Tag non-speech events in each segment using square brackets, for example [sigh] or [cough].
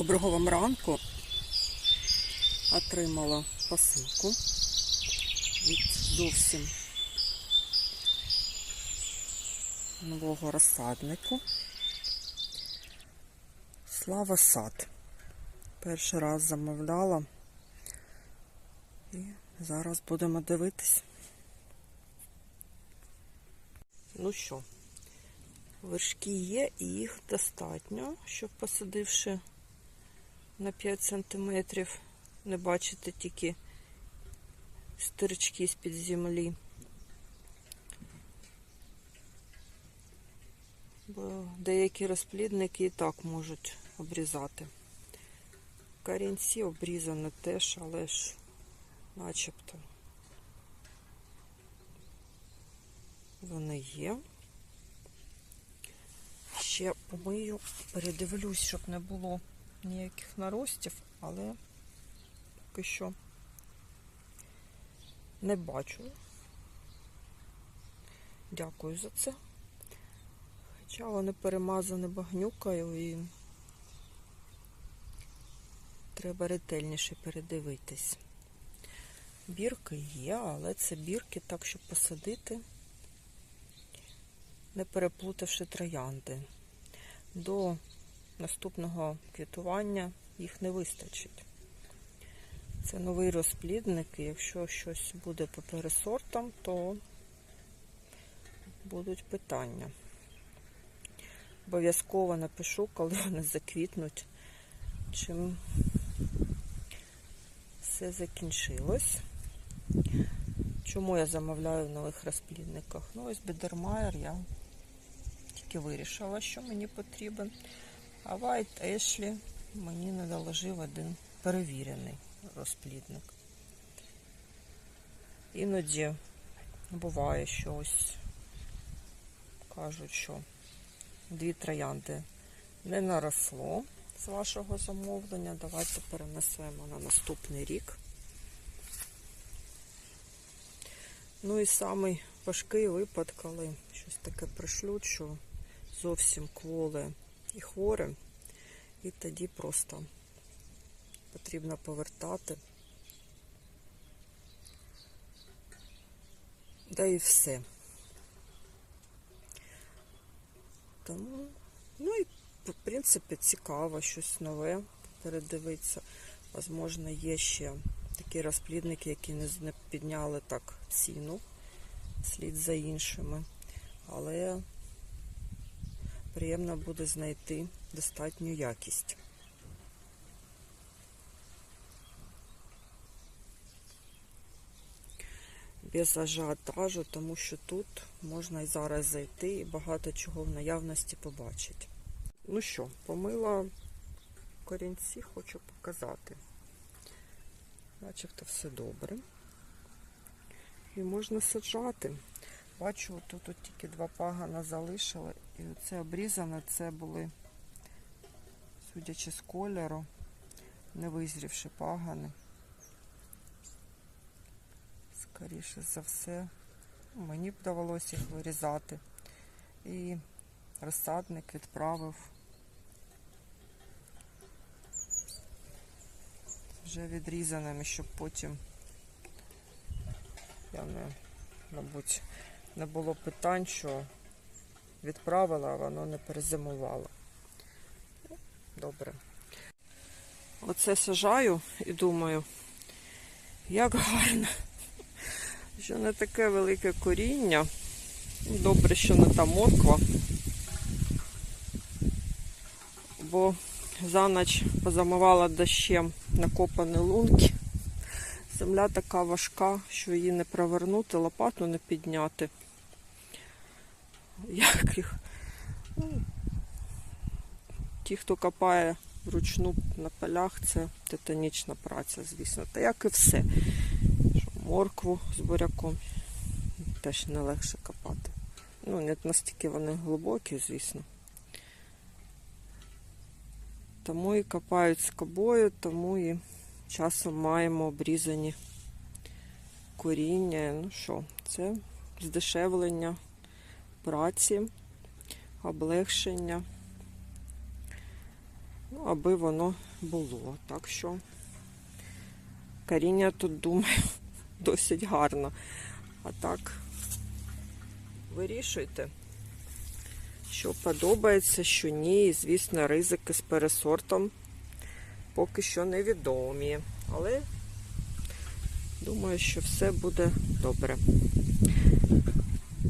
Доброго вам ранку. Отримала посилку від зовсім нового розсаднику. Слава сад. Перший раз замовляла. І зараз будемо дивитись. Ну що, вершки є і їх достатньо, щоб посадивши на 5 сантиметрів, не бачити тільки стирчки з-під землі. Бо деякі розплідники і так можуть обрізати. Корінці обрізані теж, але ж начебто вони є. Ще помию, передивлюсь, щоб не було ніяких наростів, але поки що не бачу. Дякую за це. Хоча вони перемазані багнюкою і треба ретельніше передивитись. Бірки є, але це бірки так, щоб посадити, не переплутавши троянди. До наступного квітування їх не вистачить. Це новий розплідник, і якщо щось буде по пересортам, то будуть питання. Обов'язково напишу, коли вони заквітнуть, чим все закінчилось. Чому я замовляю в нових розплідниках? Ну, ось Бедермайер я тільки вирішила, що мені потрібен. А Ashley мені надоложив один перевірений розплідник. Іноді буває, що ось кажуть, що дві троянди не наросло з вашого замовлення. Давайте перенесемо на наступний рік. Ну і самий важкий випадок, коли щось таке пришлють, що зовсім кволе і хворе, і тоді просто потрібно повертати. Да і все. Тому, ну і в принципі цікаво щось нове передивитися. Возможно, є ще такі розплідники, які не підняли так ціну слід за іншими. Але приємно буде знайти достатню якість. Без ажіотажу, тому що тут можна і зараз зайти і багато чого в наявності побачити. Ну що, помила корінці, хочу показати. Начебто все добре. І можна саджати. Бачу, тут, тут тільки два пагана залишили. І це обрізане, це були, судячи з кольору, не визрівши пагани. Скоріше за все, мені б довелося їх вирізати. І розсадник відправив вже відрізаними, щоб потім я не, мабуть, не було питань, що відправила, а воно не перезимувало. Добре. Оце сажаю і думаю, як гарно, що не таке велике коріння. Добре, що не та морква, бо за ніч позамивала дощем накопані лунки. Земля така важка, що її не провернути, лопату не підняти. Як їх? Ну, ті, хто копає вручну на полях, це титанічна праця, звісно. Та як і все. Моркву з буряком теж не легше копати. Ну, не настільки вони глибокі, звісно. Тому і копають скобою, тому і часом маємо обрізані коріння. Ну що, це здешевлення праці, облегшення, ну, аби воно було. Так що коріння тут, думаю, [laughs] досить гарно. А так, вирішуйте, що подобається, що ні. І, звісно, ризики з пересортом поки що невідомі. Але думаю, що все буде добре.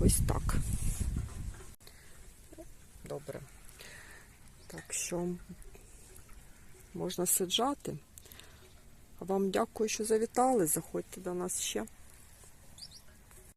Ось так. Добре. Так що можна сиджати. Вам дякую, що завітали. Заходьте до нас ще.